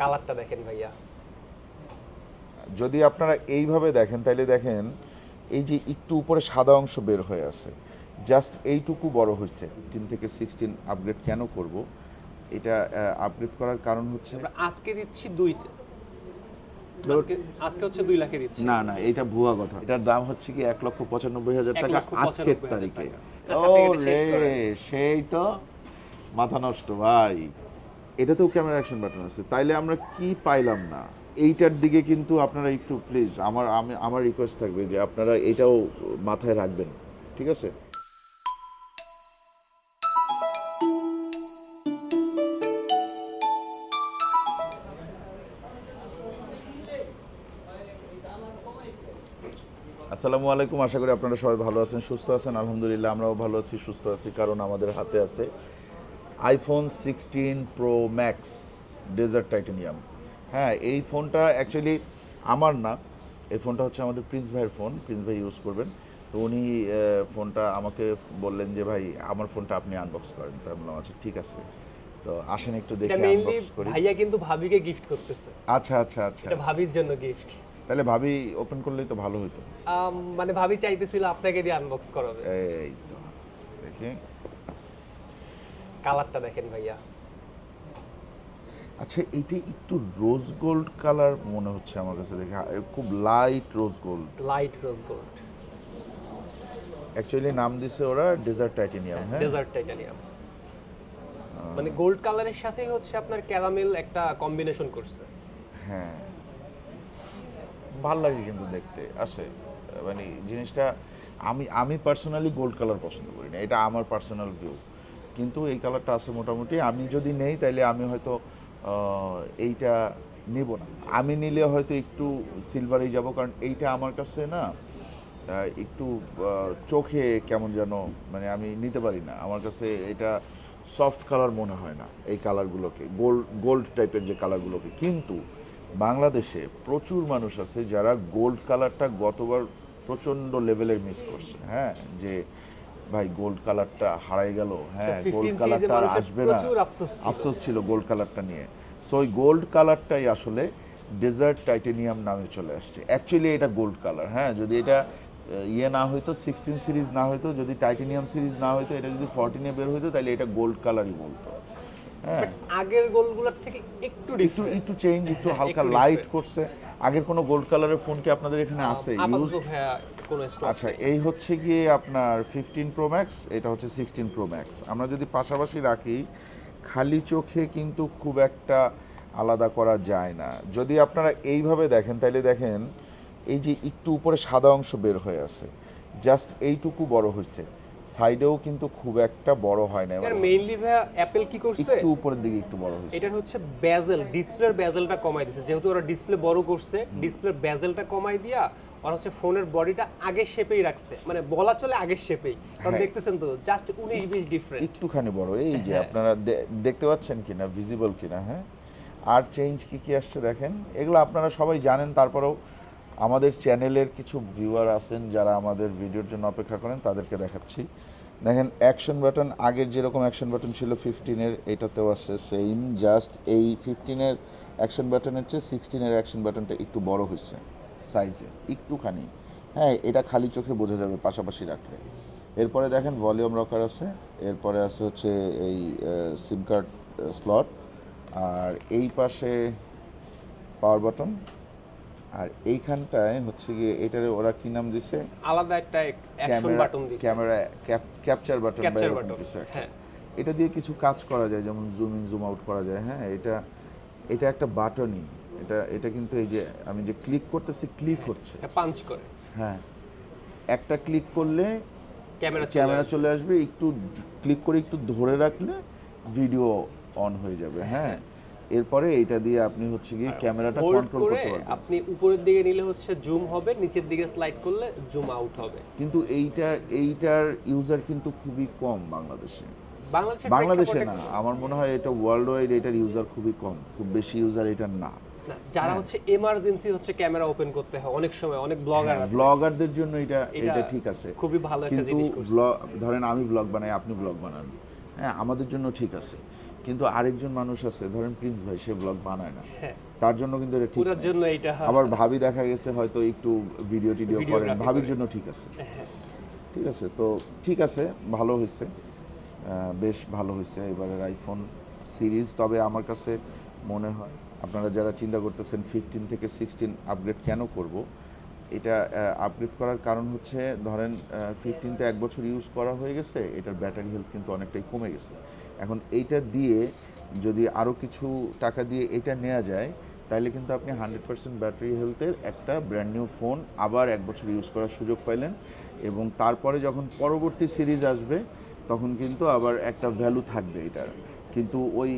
কালারটা দেখেন ভাইয়া। যদি আপনারা এইভাবে দেখেন তাহলে দেখেন এই যে একটু উপরে সাদা অংশ বের হয়ে আছে। জাস্ট এইটুকু বড় হয়েছে। ফিফটিন থেকে সিক্সটিন আপগ্রেড কেন করব? এটা আপগ্রেড করার কারণ হচ্ছে আমরা আজকে দিচ্ছি দুইতে আজকে আজকে হচ্ছে দুই লাখে দিচ্ছি। না না এটা ভুয়া কথা। এটার দাম হচ্ছে কি এক লক্ষ পঁচানব্বই হাজার টাকা আজকের তারিখে। আচ্ছা, ও এটা শেষ রে সেই তো। মাথা নষ্ট ভাই। এটাতেও ক্যামেরা অ্যাকশন বাটন আছে। তাইলে আমরা কি পাইলাম না? এইটার দিকে কিন্তু আপনারা একটু প্লিজ আমার, আমি, আমার রিকোয়েস্ট থাকবে যে আপনারা এটাও মাথায় রাখবেন, ঠিক আছে? আসসালামু আলাইকুম, আশা করি আপনারা সবাই ভালো আছেন, সুস্থ আছেন, আলহামদুলিল্লাহ আমরাও ভালো আছি, সুস্থ আছি, কারণ আমাদের হাতে আছে iPhone sixteen pro max desert titanium হ্যাঁ এই ফোনটা অ্যাকচুয়ালি আমার না। এই ফোনটা হচ্ছে আমাদের প্রিন্স ভাইয়ের ফোন। প্রিন্স ভাই ইউজ করবেন। তো উনি ফোনটা আমাকে বললেন যে ভাই আমার ফোনটা আপনি আনবক্স করেন। তো আমি বললাম আচ্ছা ঠিক আছে। তো আসেন একটু দেখে আনবক্স করি। ভাইয়া কিন্তু ভাবিকে গিফট করতেছে। আচ্ছা আচ্ছা আচ্ছা এটা ভাবির জন্য গিফট তাহলে ভাবি ওপেন করলেই তো ভালো হতো মানে ভাবি চাইতেছিল আপনাকে দিয়ে আনবক্স করাবে। এই তো দেখি। কালারটা দেখেন ভাইয়া। আচ্ছা এইটা একটু রোজ গোল্ড কালার মনে হচ্ছে আমার কাছে দেখে। খুব light rose gold light rose gold actually নাম দিছে ওরা ডেজার্ট টাইটেনিয়াম হ্যাঁ ডেজার্ট টাইটানিয়াম মানে গোল্ড কালারের সাথে হচ্ছে আপনার ক্যারামেল একটা কম্বিনেশন করছে। হ্যাঁ। ভালো লাগে কিন্তু দেখতে আছে। মানে জিনিসটা আমি আমি পার্সোনালি গোল্ড কালার পছন্দ করি না এটা আমার পার্সোনাল ভিউ কিন্তু এই কালারটা আছে মোটামুটি। আমি যদি নেই, তাইলে আমি হয়তো এইটা নেব না। আমি নিলে হয়তো একটু সিলভারেই যাব, কারণ এইটা আমার কাছে না একটু চোখে কেমন যেন মানে আমি নিতে পারি না। আমার কাছে এটা সফট কালার মনে হয় না, এই কালারগুলোকে গোল্ড গোল্ড টাইপের যে কালারগুলোকে কিন্তু বাংলাদেশে প্রচুর মানুষ আছে যারা গোল্ড কালারটা গতবার প্রচণ্ড লেভেলের মিস করছে। হ্যাঁ যে ভাই গোল্ড কালারটা হারাই গেল। হ্যাঁ গোল্ড কালারটা আর আসবে না। আফসোস ছিল। গোল্ড কালারটা নিয়ে। সো ওই গোল্ড কালারটাই আসলে ডেজার্ট টাইটেনিয়াম নামে চলে আসছে। অ্যাকচুয়ালি এটা গোল্ড কালার হ্যাঁ যদি এটা ইয়ে না হইতো সিক্সটিন সিরিজ না হইতো যদি টাইটেনিয়াম সিরিজ না হইতো এটা যদি ফোরটিনে বের হইতো তাহলে এটা গোল্ড কালারই বলতো। হ্যাঁ। আগের গোলগুলোর থেকে একটু একটু একটু চেঞ্জ একটু হালকা লাইট করছে। আগের কোনো গোল্ড কালারের ফোন কি আপনাদের এখানে আছে? ইউজ কোনো স্টক আচ্ছা এই হচ্ছে গিয়ে আপনার ফিফটিন প্রো ম্যাক্স এটা হচ্ছে সিক্সটিন প্রো ম্যাক্স আমরা যদি পাশাপাশি রাখি খালি চোখে কিন্তু খুব একটা আলাদা করা যায় না। যদি আপনারা এইভাবে দেখেন তাহলে দেখেন এই যে একটু উপরে সাদা অংশ বের হয়ে আছে জাস্ট এইটুকু বড় হয়েছে সাইডেও কিন্তু খুব একটা বড় হয় না এর মেইনলি ভাইয়া অ্যাপেল কি করছে? একটু উপরের দিকে একটু বড় হয়েছে। এটার হচ্ছে বেজেল ডিসপ্লের বেজেলটা কমাই দিছে। যেহেতু ওরা ডিসপ্লে বড় করছে ডিসপ্লের বেজেলটা কমাই দিয়া ওরা হচ্ছে ফোনের বডিটা আগের শেপেই রাখছে। মানে বলা চলে আগের শেপেই কারণ হ্যাঁ। দেখতেছেন তো জাস্ট উনিশ বিশ ডিফারেন্ট একটুখানি বড়। এই যে হ্যাঁ। আপনারা দেখতে পাচ্ছেন কিনা ভিজিবল কিনা হ্যাঁ? আর চেঞ্জ কি কি আসছে দেখেন? এগুলো আপনারা সবাই জানেন তারপরেও আমাদের চ্যানেলের কিছু ভিউয়ার আছেন যারা আমাদের ভিডিওর জন্য অপেক্ষা করেন, তাদেরকে দেখাচ্ছি। দেখেন অ্যাকশন বাটন আগের যেরকম অ্যাকশন বাটন ছিল ফিফটিনের এটাতেও আসছে সেম জাস্ট এই ফিফটিনের অ্যাকশন বাটনের চেয়ে সিক্সটিনের অ্যাকশন বাটনটা একটু বড় হয়েছে সাইজে একটুখানি। হ্যাঁ এটা খালি চোখে বোঝা যাবে পাশাপাশি রাখলে। এরপরে দেখেন ভলিউম রকার আছে, এরপরে আছে হচ্ছে এই সিম কার্ড স্লট আর এই পাশে পাওয়ার বাটন আর এইখানটায় হচ্ছে গিয়ে এটারে ওরা কি নাম দিছে? আলাদা একটা অ্যাকশন বাটন দিছে। Camera capture button capture button হ্যাঁ। এটা দিয়ে কিছু কাজ করা যায় যেমন জুম ইন জুম আউট করা যায় হ্যাঁ? এটা এটা একটা বাটনই এটা এটা কিন্তু এই যে আমি যে ক্লিক করতেছি ক্লিক হচ্ছে। এটা পাঞ্চ করে। হ্যাঁ। একটা ক্লিক করলে ক্যামেরা ক্যামেরা চলে আসবে। একটু ক্লিক করে একটু ধরে রাখলে ভিডিও অন হয়ে যাবে হ্যাঁ? এরপরে এটা দিয়ে আপনি হচ্ছে গিয়ে ক্যামেরাটা কন্ট্রোল করতে পারবেন। আপনি উপরের দিকে নিলে হচ্ছে জুম হবে নিচের দিকে স্লাইড করলে জুম আউট হবে। কিন্তু এইটার এইটার ইউজার কিন্তু খুবই কম বাংলাদেশে। বাংলাদেশে না আমার মনে হয় এটা ওয়ার্ল্ড ওয়াইড এটার ইউজার খুবই কম খুব বেশি ইউজার এটার না। যারা হচ্ছে এমার্জেন্সি হচ্ছে ক্যামেরা ওপেন করতে হয় অনেক সময় অনেক ব্লগার আছে। ব্লগারদের জন্য এটা এটা ঠিক আছে। খুবই ভালো একটা জিনিস করছে। ধরেন আমি ব্লগ বানাই আপনি ব্লগ বানান। হ্যাঁ আমাদের জন্য ঠিক আছে। কিন্তু আরেকজন মানুষ আছে ধরেন প্রিন্স ভাই সে ব্লগ বানায় না। হ্যাঁ। তার জন্য কিন্তু এটা ঠিক জন্য এইটা আবার ভাবি দেখা গেছে হয়তো একটু ভিডিও টিডিও করেন। ভাবির জন্য ঠিক আছে। হ্যাঁ। ঠিক আছে তো ঠিক আছে ভালো হয়েছে। বেশ ভালো হয়েছে এবারের আইফোন সিরিজ তবে আমার কাছে মনে হয় আপনারা যারা চিন্তা করতেছেন ফিফটিন থেকে সিক্সটিন আপগ্রেড কেন করব এটা আপগ্রেড করার কারণ হচ্ছে, ধরেন ফিফটিনতে এক বছর ইউজ করা হয়ে গেছে, এটার ব্যাটারি হেলথ কিন্তু অনেকটাই কমে গেছে। এখন এইটা দিয়ে যদি আরও কিছু টাকা দিয়ে এটা নেওয়া যায় তাহলে কিন্তু আপনি হান্ড্রেড পার্সেন্ট ব্যাটারি হেলথের একটা ব্র্যান্ড নিউ ফোন আবার এক বছর ইউজ করার সুযোগ পাইলেন। এবং তারপরে যখন পরবর্তী সিরিজ আসবে, তখন কিন্তু আবার একটা ভ্যালু থাকবে এটার। কিন্তু ওই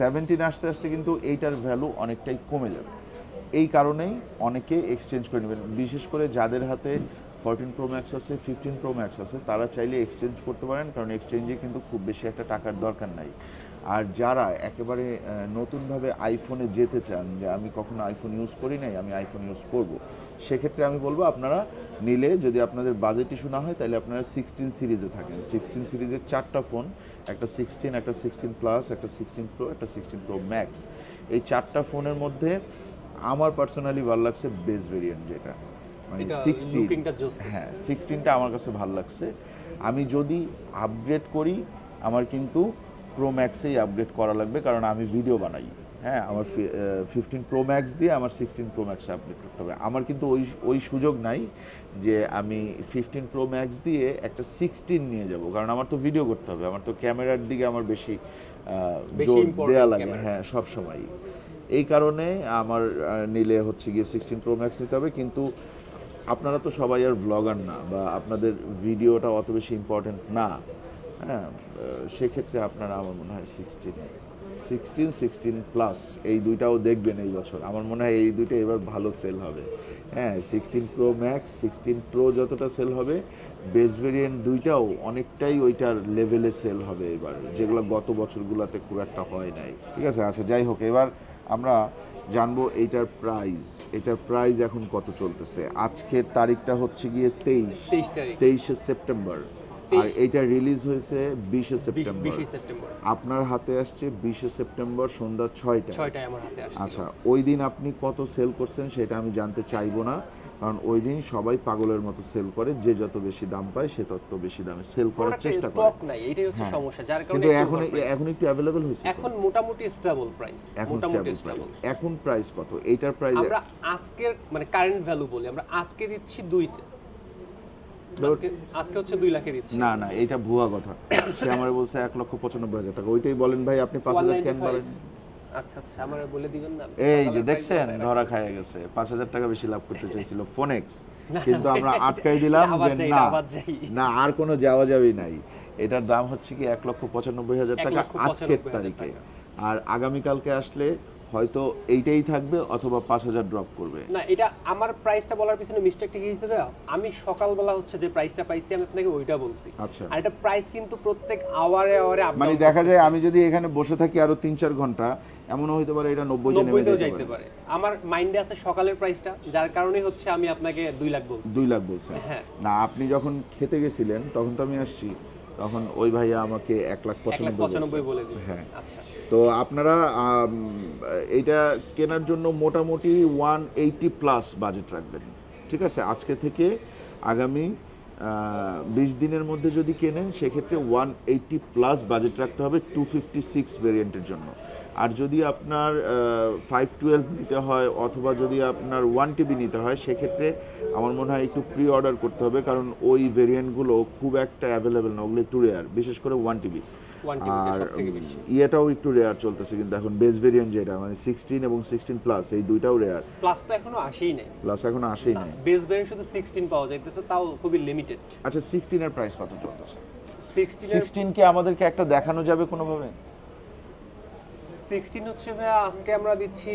সেভেন্টিন আসতে আসতে কিন্তু এইটার ভ্যালু অনেকটাই কমে যাবে। এই কারণেই অনেকে এক্সচেঞ্জ করে নেবেন। বিশেষ করে যাদের হাতে ফোরটিন প্রো ম্যাক্স আছে ফিফটিন প্রো ম্যাক্স আছে, তারা চাইলে এক্সচেঞ্জ করতে পারেন, কারণ এক্সচেঞ্জে কিন্তু খুব বেশি একটা টাকার দরকার নাই। আর যারা একেবারে নতুনভাবে আইফোনে যেতে চান, যে আমি কখনো আইফোন ইউজ করি নাই, আমি আইফোন ইউজ করব, সেক্ষেত্রে আমি বলব আপনারা নিলে যদি আপনাদের বাজেট ইস্যু না হয়, তাহলে আপনারা সিক্সটিন সিরিজে থাকেন। সিক্সটিন সিরিজের চারটা ফোন একটা সিক্সটিন একটা সিক্সটিন প্লাস একটা সিক্সটিন প্রো একটা সিক্সটিন প্রো ম্যাক্স এই চারটা ফোনের মধ্যে আমার পার্সোনালি ভালো লাগছে বেস ভেরিয়েন্ট যেটা। মানে সিক্সটিন হ্যাঁ সিক্সটিনটা আমার কাছে ভালো লাগছে। আমি যদি আপগ্রেড করি আমার কিন্তু প্রো ম্যাক্সেই আপগ্রেড করা লাগবে কারণ আমি ভিডিও বানাই। হ্যাঁ আমার ফিফটিন প্রো ম্যাক্স দিয়ে আমার সিক্সটিন প্রো ম্যাক্সে আপগ্রেড করতে হবে। আমার কিন্তু ওই ওই সুযোগ নাই যে আমি ফিফটিন প্রো ম্যাক্স দিয়ে একটা সিক্সটিন নিয়ে যাব কারণ আমার তো ভিডিও করতে হবে। আমার তো ক্যামেরার দিকে আমার বেশি জোর দেওয়া লাগে। হ্যাঁ সব সময় এই কারণে আমার নিলে হচ্ছে গিয়ে সিক্সটিন প্রো ম্যাক্স নিতে হবে। কিন্তু আপনারা তো সবাই আর ব্লগার না বা আপনাদের ভিডিওটা অত বেশি ইম্পর্টেন্ট না। হ্যাঁ সেক্ষেত্রে আপনারা আমার মনে হয় সিক্সটিন সিক্সটিন সিক্সটিন প্লাস এই দুইটাও দেখবেন এই বছর। আমার মনে হয় এই দুইটা এবার ভালো সেল হবে। হ্যাঁ sixteen pro max sixteen pro যতটা সেল হবে বেস ভেরিয়েন্ট দুইটাও অনেকটাই ওইটার লেভেলে সেল হবে এবার। যেগুলো গত বছরগুলোতে খুব একটা হয় নাই। ঠিক আছে? আচ্ছা যাই হোক, এবার আমরা জানব এইটার প্রাইস এটার প্রাইস এখন কত চলতেছে? আজকের তারিখটা হচ্ছে গিয়ে তেইশ। তেইশ সেপ্টেম্বর। আর এটা রিলিজ হয়েছে বিশে সেপ্টেম্বর। আপনার হাতে আসছে বিশে সেপ্টেম্বর সন্ধ্যা ছয়টা আচ্ছা ওই দিন আপনি কত সেল করছেন সেটা আমি জানতে চাইব না। কারণ ওই দিন সবাই পাগলের মতো সেল করে যে যত বেশি দাম পায় সে তত বেশি দামে সেল করার চেষ্টা করে। স্টক নাই এটাই হচ্ছে হ্যাঁ। সমস্যা যার কারণে কিন্তু এখন এখন একটু অ্যাভেলেবল হয়েছে এখন মোটামুটি স্টেবল প্রাইস এখন স্টেবল প্রাইস এখন প্রাইস কত? এইটার প্রাইস আমরা আজকের মানে কারেন্ট ভ্যালু বলি আমরা আজকে দিচ্ছি দুইতে আজকে আজকে হচ্ছে দুই লাখে দিচ্ছি। না না এটা ভুয়া কথা। সে আমারে বলছে এক লক্ষ পঁচানব্বই হাজার টাকা। ওইটাই বলেন ভাই আপনি পাঁচ হাজার কেন বলেন? আচ্ছা আচ্ছা। আমারে বলে দিবেন না। এই যে দেখছেন ধরা খায় গেছে। পাঁচ হাজার টাকা বেশি লাভ করতে চাইছিল ফোনেক্স কিন্তু আমরা আটকাই দিলাম যে না না আর কোনো যাওয়া যাবে নাই। এটার দাম হচ্ছে কি এক লক্ষ পঁচানব্বই হাজার টাকা আজকের তারিখে। আর আগামীকালকে আসলে হয়তো এইটাই থাকবে অথবা পাঁচ হাজার ড্রপ করবে। না এটা আমার প্রাইসটা বলার পিছনে মিস্টেকটা কি হিসেবে আমি সকালবেলা হচ্ছে যে প্রাইসটা পাইছি আমি আপনাকে ওইটা বলছি। আচ্ছা। আর এটা প্রাইস কিন্তু প্রত্যেক আওয়ারে আওয়ারে মানে দেখা যায় আমি যদি এখানে বসে থাকি আরও তিন চার ঘণ্টা এমনও হইতে পারে এটা নব্বই নেমে নব্বইতেও যেতে যাইতে পারে। আমার মাইন্ডে আছে সকালের প্রাইসটা যার কারণে হচ্ছে আমি আপনাকে দুই লাখ বলছি। দুই লাখ বলছেন হ্যাঁ। না আপনি যখন খেতে গেছিলেন তখন তো আমি আসছি। তখন ওই ভাইয়া আমাকে এক লাখ পঁচানব্বই হ্যাঁ। আচ্ছা। তো আপনারা এটা কেনার জন্য মোটামুটি ওয়ান এইটি প্লাস বাজেট রাখবেন। ঠিক আছে? আজকে থেকে আগামী বিশ দিনের মধ্যে যদি কেনেন সেক্ষেত্রে ওয়ান এইটি প্লাস বাজেট রাখতে হবে টু ফিফটি সিক্স ভেরিয়েন্টের জন্য। আর যদি আপনার ফাইভ টুয়েলভ নিতে হয় অথবা যদি আপনার ওয়ান টিবি নিতে হয় সেক্ষেত্রে আমার মনে হয় একটু প্রি অর্ডার করতে হবে কারণ ওই ভেরিয়েন্টগুলো খুব একটা অ্যাভেলেবেল না ওগুলো একটু রেয়ার বিশেষ করে ওয়ান টিবি ওয়ান আর ইয়েটাও একটু রেয়ার চলতেছে কিন্তু এখন বেস ভেরিয়েন্ট যেটা মানে সিক্সটিন এবং সিক্সটিন প্লাস এই দুইটাও রেয়ার প্লাস তো এখনও আসেই নাই। প্লাস এখন আসেই নাই। বেস ভ্যারিয়েন্ট শুধু সিক্সটিন পাওয়া যাইতেছে তাও খুবই লিমিটেড আচ্ছা সিক্সটিনের প্রাইস কত চলতেছে? সিক্সটিন কি আমাদেরকে একটা দেখানো যাবে কোনোভাবে? সিক্সটিন হচ্ছে ভাইয়া আজকে আমরা দিচ্ছি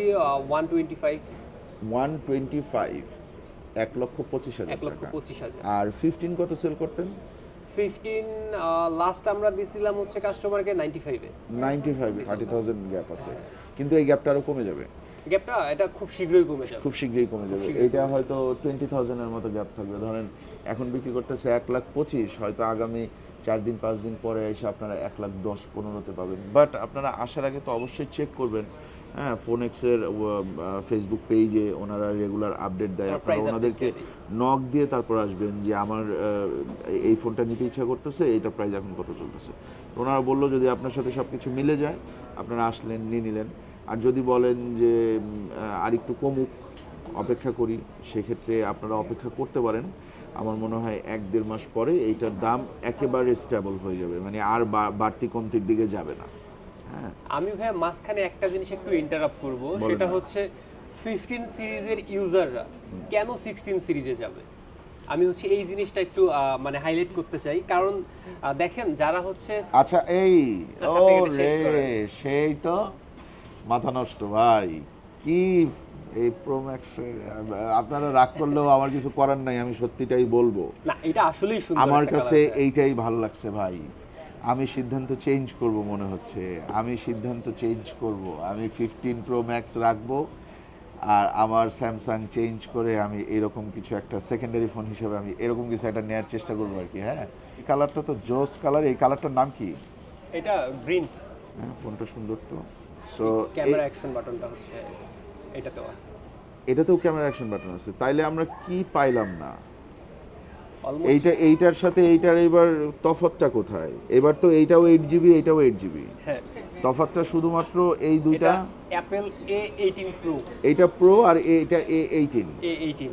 one twenty five one twenty five এক লক্ষ পঁচিশ হাজার এক লক্ষ পঁচিশ হাজার। আর ফিফটিন কত সেল করতেন? ফিফটিন লাস্ট আমরা দিছিলাম হচ্ছে কাস্টমারকে নাইনটি ফাইভে ninety five thirty thousand gap আছে কিন্তু এই গ্যাপটা আরও কমে যাবে। গ্যাপটা এটা খুব শীঘ্রই কমে যাবে। খুব শীঘ্রই কমে যাবে। এটা হয়তো টোয়েন্টি থাউজেন্ডের মতো গ্যাপ থাকবে। ধরেন এখন বিক্রি করতেছে এক লাখ পঁচিশ হয়তো আগামী চার দিন পাঁচ দিন পরে এসে আপনারা এক লাখ দশ পনেরোতে পাবেন। বাট আপনারা আসার আগে তো অবশ্যই চেক করবেন। হ্যাঁ ফোনেক্সের ফেসবুক পেজে ওনারা রেগুলার আপডেট দেয়। আপনারা ওনাদেরকে নক দিয়ে তারপর আসবেন যে আমার এই ফোনটা নিতে ইচ্ছা করতেছে এইটা প্রাইস এখন কত চলতেছে। তো ওনারা বলল যদি আপনার সাথে সব কিছু মিলে যায় আপনারা আসলেন নিয়ে নিলেন। আর যদি বলেন যে উম, আহ, আর একটু কমুক অপেক্ষা করি সেক্ষেত্রে আপনারা অপেক্ষা করতে পারেন। আমার মনে হয় এক দেড় মাস পরে এইটার দাম একেবারে স্টেবল হয়ে যাবে। মানে আর বাড়তি কমতির দিকে যাবে না। হ্যাঁ। আমি ভাই মাঝখানে একটা জিনিস একটু ইন্টারাপ্ট করব। সেটা হচ্ছে ফিফটিন সিরিজের ইউজাররা কেন সিক্সটিন সিরিজে যাবে? আমি হচ্ছে এই জিনিসটা একটু মানে হাইলাইট করতে চাই। কারণ দেখেন যারা হচ্ছে আচ্ছা এই আচ্ছা, ও রে সেই তো মাথা নষ্ট ভাই। কি এই প্রোম্যাক্স আপনারা রাগ করলেও আমার কিছু করার নাই আমি সত্যিটাই বলব। না এটা আসলেই সুন্দর আমার কাছে এইটাই ভালো লাগছে ভাই। আমি সিদ্ধান্ত চেঞ্জ করব মনে হচ্ছে। আমি সিদ্ধান্ত চেঞ্জ করব। আমি ফিফটিন প্রো ম্যাক্স রাখব। আর আমার স্যামসাং চেঞ্জ করে আমি এরকম কিছু একটা সেকেন্ডারি ফোন হিসেবে আমি এরকম কিছু একটা নেওয়ার চেষ্টা করব আর কি হ্যাঁ? এই কালারটা তো জোস কালার এই কালারটার নাম কি? এটা গ্রিন হ্যাঁ ফোনটা সুন্দর তো। সো ক্যামেরা অ্যাকশন বাটনটা হচ্ছে। এটাতেও আছে। এটাতেও ক্যামেরা অ্যাকশন বাটন আছে। তাইলে আমরা কি পাইলাম না? এইটা এইটার সাথে এইটার এবার তফাতটা কোথায়? এবার তো এইটাও এইট জিবি এইটাও এইট জিবি হ্যাঁ। তফাতটা শুধুমাত্র এই দুইটা? অ্যাপেল এ এইটিন প্রো এইটা প্রো আর এইটা এ এইটিন এ এইটিন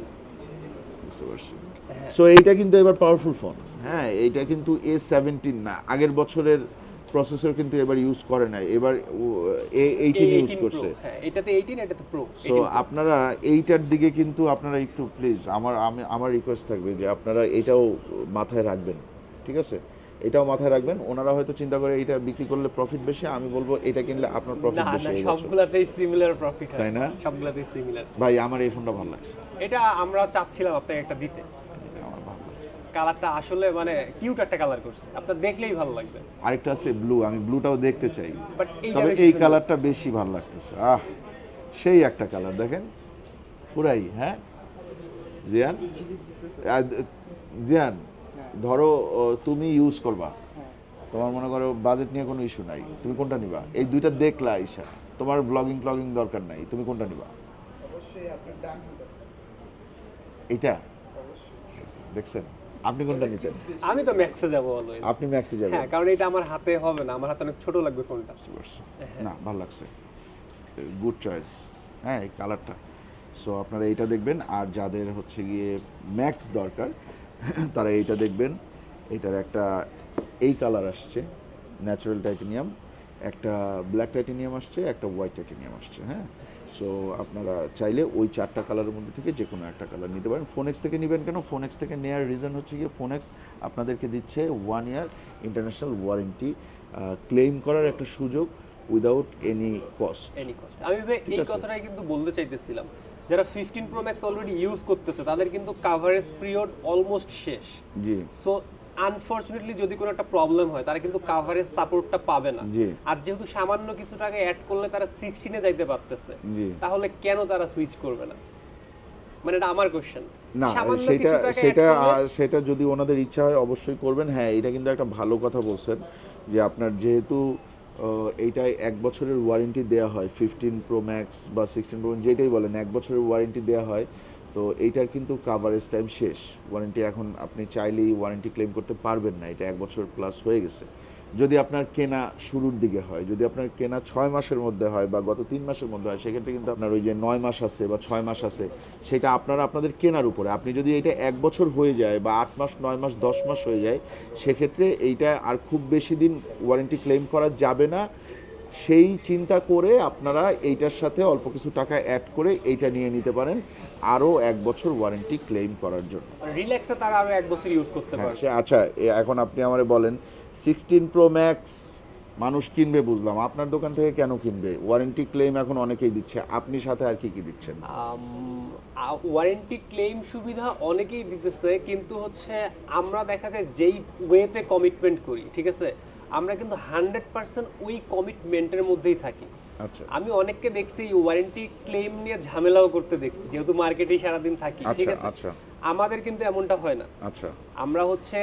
বুঝতে পারছি। হ্যাঁ। সো এইটা কিন্তু এবার পাওয়ারফুল ফোন হ্যাঁ এইটা কিন্তু এ সেভেন্টিন না। আগের বছরের প্রসেসর কিন্তু এবার ইউজ করে নাই। এবার এইটিন ইউজ করছে। হ্যাঁ এটাতে এইটিন এটাতে প্রো সো আপনারা এইটার দিকে কিন্তু আপনারা একটু প্লিজ আমার আমি আমার রিকোয়েস্ট থাকবে যে আপনারা এটাও মাথায় রাখবেন ঠিক আছে? এটাও মাথায় রাখবেন। ওনারা হয়তো চিন্তা করে এটা বিক্রি করলে প্রফিট বেশি আমি বলব এটা কিনলে আপনার প্রফিট না বেশি না সবগুলাতেই সিমিলার প্রফিট হয়। তাই না? সবগুলাতেই সিমিলার ভাই আমার এই ফোনটা ভালো লাগছে। এটা আমরা চাচ্ছিলাম আপনাকে একটা দিতে। কালারটা আসলে মানে কিউট একটা কালার করছে। আপনার দেখলেই ভালো লাগবে। আরেকটা আছে ব্লু আমি ব্লুটাও দেখতে চাই। তবে এই কালারটা বেশি ভালো লাগতেছে। আহ সেই একটা কালার দেখেন। পুরাই হ্যাঁ? জিয়ান? জিয়ান ধরো তুমি ইউজ করবা। তোমার মনে করো বাজেট নিয়ে কোনো ইস্যু নাই। তুমি কোনটা নিবা? এই দুইটা দেখলা আইসা। তোমার ব্লগিং ট্লগিং দরকার নাই। তুমি কোনটা নিবা? এইটা? দেখছেন? আপনি কোনটা নিতেন? আমি তো ম্যাক্সে যাব অলওয়েজ আপনি ম্যাক্সে যাবেন। হ্যাঁ কারণ এটা আমার হাতে হবে না। আমার হাতে অনেক ছোট লাগবে ফোনটা। পারছি। না ভালো লাগছে। গুড চয়েস হ্যাঁ এই কালারটা সো আপনারা এইটা দেখবেন আর যাদের হচ্ছে গিয়ে ম্যাক্স দরকার তারা এইটা দেখবেন। এটার একটা এই কালার আসছে ন্যাচারাল টাইটেনিয়াম একটা ব্ল্যাক টাইটেনিয়াম আসছে একটা হোয়াইট টাইটেনিয়াম আসছে হ্যাঁ? সো আপনারা চাইলে ওই চারটা কালারের মধ্যে থেকে যে কোনো একটা কালার নিতে পারেন। ফোনেক্স থেকে নেবেন কেন? ফোনেক্স থেকে নেওয়ার রিজন হচ্ছে গিয়ে ফোনেক্স আপনাদেরকে দিচ্ছে one year international warranty claim করার একটা সুযোগ without any cost any cost আমি এই। কথাটাই কিন্তু বলতে চাইতেছিলাম। যারা fifteen pro max already use করতেছে তাদের কিন্তু কাভারেজ পিরিয়ড অলমোস্ট শেষ। জি। সো আনফরচুনেটলি যদি কোনো একটা প্রবলেম হয় তারা কিন্তু কাভারেজ সাপোর্টটা পাবে না। আর যেহেতু সামান্য কিছু টাকা অ্যাড করলে তারা সিক্সটিনে যাইতে পারতেছে তাহলে কেন তারা সুইচ করবে না? মানে এটা আমার কোশ্চেন না সেটা সেটা সেটা যদি ওনাদের ইচ্ছা হয় অবশ্যই করবেন। হ্যাঁ এটা কিন্তু একটা ভালো কথা বলছেন যে আপনার যেহেতু আহ, এইটায় এক বছরের ওয়ারেন্টি দেওয়া হয় ফিফটিন প্রো ম্যাক্স বা সিক্সটিন প্রো যেটাই বলেন এক বছরের ওয়ারেন্টি দেওয়া হয় তো এইটার কিন্তু কাভারেজ টাইম শেষ। ওয়ারেন্টি এখন আপনি চাইলেই ওয়ারেন্টি ক্লেম করতে পারবেন না, এটা এক বছর প্লাস হয়ে গেছে। যদি আপনার কেনা শুরুর দিকে হয়, যদি আপনার কেনা ছয় মাসের মধ্যে হয় বা গত তিন মাসের মধ্যে হয়, সেক্ষেত্রে কিন্তু আপনার ওই যে নয় মাস আছে বা ছয় মাস আছে, সেটা আপনারা আপনাদের কেনার উপরে। আপনি যদি এটা এক বছর হয়ে যায় বা আট মাস, নয় মাস, দশ মাস হয়ে যায়, সেক্ষেত্রে এইটা আর খুব বেশি দিন ওয়ারেন্টি ক্লেম করা যাবে না। সেই চিন্তা করে আপনারা এইটার সাথে অল্প কিছু টাকা অ্যাড করে এইটা নিয়ে নিতে পারেন আরও এক বছর ওয়ারেন্টি ক্লেম করার জন্য। রিল্যাক্সে তারা আরও এক বছর ইউজ করতে হ্যাঁ, পারবে। আচ্ছা এখন আপনি আমারে বলেন সিক্সটিন প্রো ম্যাক্স মানুষ কিনবে বুঝলাম আপনার দোকান থেকে কেন কিনবে? ওয়ারেন্টি ক্লেম এখন অনেকেই দিচ্ছে আপনি সাথে আর কি কি দিচ্ছেন? ওয়ারেন্টি ক্লেম সুবিধা অনেকেই দিতেছে কিন্তু হচ্ছে আমরা দেখা যায় যেই ওয়েতে কমিটমেন্ট করি ঠিক আছে? আমরা কিন্তু হান্ড্রেড পার্সেন্ট ওই কমিটমেন্টের মধ্যেই থাকি। আচ্ছা। আমি অনেককে দেখছি ওয়ারেন্টি ক্লেম নিয়ে ঝামেলাও করতে দেখছি যেহেতু মার্কেটে সারাদিন থাকি ঠিক আচ্ছা আছে? আচ্ছা। আমাদের কিন্তু এমনটা হয় না। আচ্ছা। আমরা হচ্ছে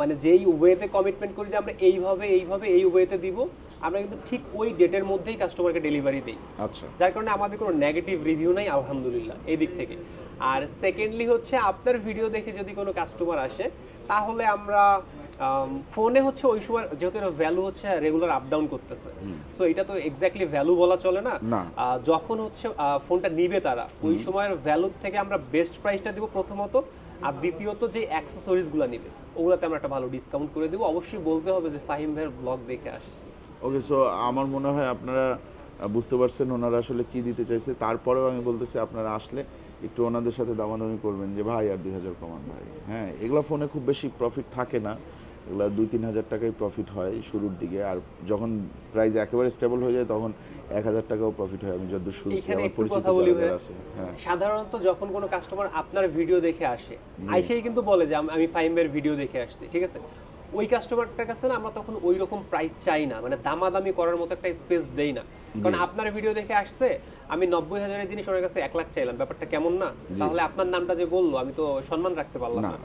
মানে যেই ওয়েতে কমিটমেন্ট করি যে আমরা এইভাবে এইভাবে এই ওয়েতে দিব আমরা কিন্তু ঠিক ওই ডেটের মধ্যেই কাস্টমারকে ডেলিভারি দিই। আচ্ছা। যার কারণে আমাদের কোনো নেগেটিভ রিভিউ নাই আলহামদুলিল্লাহ এই দিক থেকে। আর সেকেন্ডলি হচ্ছে আপনার ভিডিও দেখে যদি কোনো কাস্টমার আসে তাহলে আমরা ফোনে হচ্ছে ওই সময় যেহেতু ভ্যালু হচ্ছে রেগুলার আপ ডাউন করতেছে। সো এটা তো এক্স্যাক্টলি ভ্যালু বলা চলে না। না। যখন হচ্ছে ফোনটা নিবে তারা ওই সময়ের ভ্যালু থেকে আমরা বেস্ট প্রাইসটা দিব প্রথমত আর দ্বিতীয়ত যে অ্যাক্সেসরিজগুলো নিবে ওগুলোতে আমরা একটা ভালো ডিসকাউন্ট করে দেবো। অবশ্যই বলতে হবে যে ফাহিম ভাইয়ের ব্লগ দেখে আসছি ওকে সো আমার মনে হয় আপনারা বুঝতে পারছেন ওনারা আসলে কি দিতে চাইছে। তারপরেও আমি বলতেছি আপনারা আসলে একটু ওনাদের সাথে দামাদামি করবেন যে ভাই আর দুই হাজার কমান ভাই। হ্যাঁ এগুলো ফোনে খুব বেশি প্রফিট থাকে না। এগুলো দুই তিন হাজার টাকাই প্রফিট হয় শুরুর দিকে। আর যখন প্রাইস একেবারে স্টেবল হয়ে যায় তখন এক হাজার টাকাও প্রফিট হয়। আমি যতদূর শুনছি আমার পরিচিত যারা আছে হ্যাঁ। সাধারণত যখন কোনো কাস্টমার আপনার ভিডিও দেখে আসে আইসেই কিন্তু বলে যে আমি ফাইমের ভিডিও দেখে আসছি। ঠিক আছে? ওই কাস্টমারটার কাছে না আমরা তখন ওই রকম প্রাইস চাই না। মানে দামাদামি করার মতো একটা স্পেস দেই না। কারণ আপনার ভিডিও দেখে আসছে আমি নব্বই হাজারের জিনিস ওনার কাছে এক লাখ চাইলাম ব্যাপারটা কেমন না? তাহলে আপনার নামটা যে বলল আমি তো সম্মান রাখতে পারলাম না,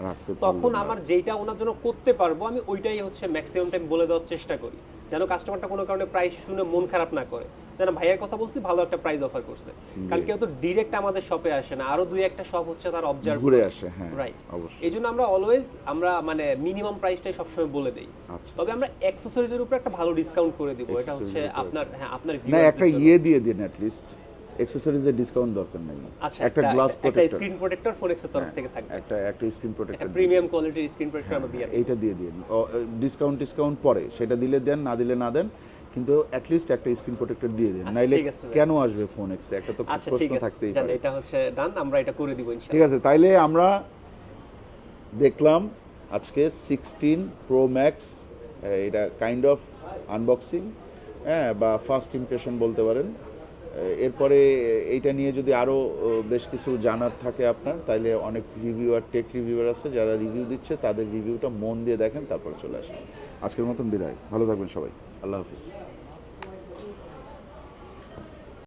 তখন আমার যেইটা ওনার জন্য করতে পারব আমি ওইটাই হচ্ছে ম্যাক্সিমাম টাইম বলে দেওয়ার চেষ্টা করি। যেন কাস্টমারটা কোনো কারণে প্রাইস শুনে মন খারাপ না করে। যেন ভাইয়ের কথা বলছি ভালো একটা প্রাইস অফার করছে। কারণ কেউ তো ডিরেক্ট আমাদের শপে আসে না আরও দুই একটা শপ হচ্ছে তার অবজার্ভ ঘুরে আসে হ্যাঁ রাইট অবশ্যই। এই জন্য আমরা অলওয়েজ আমরা মানে মিনিমাম প্রাইসটাই সবসময় বলে দেই। আচ্ছা তবে আমরা অ্যাক্সেসরিজের উপর একটা ভালো ডিসকাউন্ট করে দিব। এটা হচ্ছে আপনার হ্যাঁ আপনার না একটা ইয়ে দিয়ে দিন অ্যাট লিস্ট অ্যাক্সেসরিজের ডিসকাউন্ট দরকার নেই। আচ্ছা একটা গ্লাস প্রোটেক্টর একটা স্ক্রিন প্রোটেক্টর ফোনেক্সের তরফ থেকে থাকবে। একটা একটা স্ক্রিন একটা প্রোটেক্টর প্রিমিয়াম কোয়ালিটির স্ক্রিন প্রোটেক্টর আমরা দিয়ে এইটা দিয়ে দিন। ডিসকাউন্ট ডিসকাউন্ট পরে সেটা দিলে দেন না দিলে না দেন কিন্তু অ্যাটলিস্ট একটা স্ক্রিন প্রোটেক্টর দিয়ে দিন। আচ্ছা, নাইলে। কেন আসবে ফোন এক্সে একটা তো আচ্ছা ঠিক প্রশ্ন আছে। থাকতেই পারে। এটা হচ্ছে ডান আমরা এটা করে দিব ইনশাআল্লাহ। ঠিক আছে তাইলে আমরা দেখলাম আজকে সিক্সটিন প্রো ম্যাক্স এটা কাইন্ড অফ আনবক্সিং হ্যাঁ বা ফার্স্ট ইমপ্রেশন বলতে পারেন। এরপরে এইটা নিয়ে যদি আরও বেশ কিছু জানার থাকে আপনার তাহলে অনেক রিভিউয়ার টেক রিভিউয়ার আছে যারা রিভিউ দিচ্ছে, তাদের রিভিউটা মন দিয়ে দেখেন, তারপর চলে আসেন। আজকের মতন বিদায়। ভালো থাকবেন সবাই। আল্লাহ হাফিজ।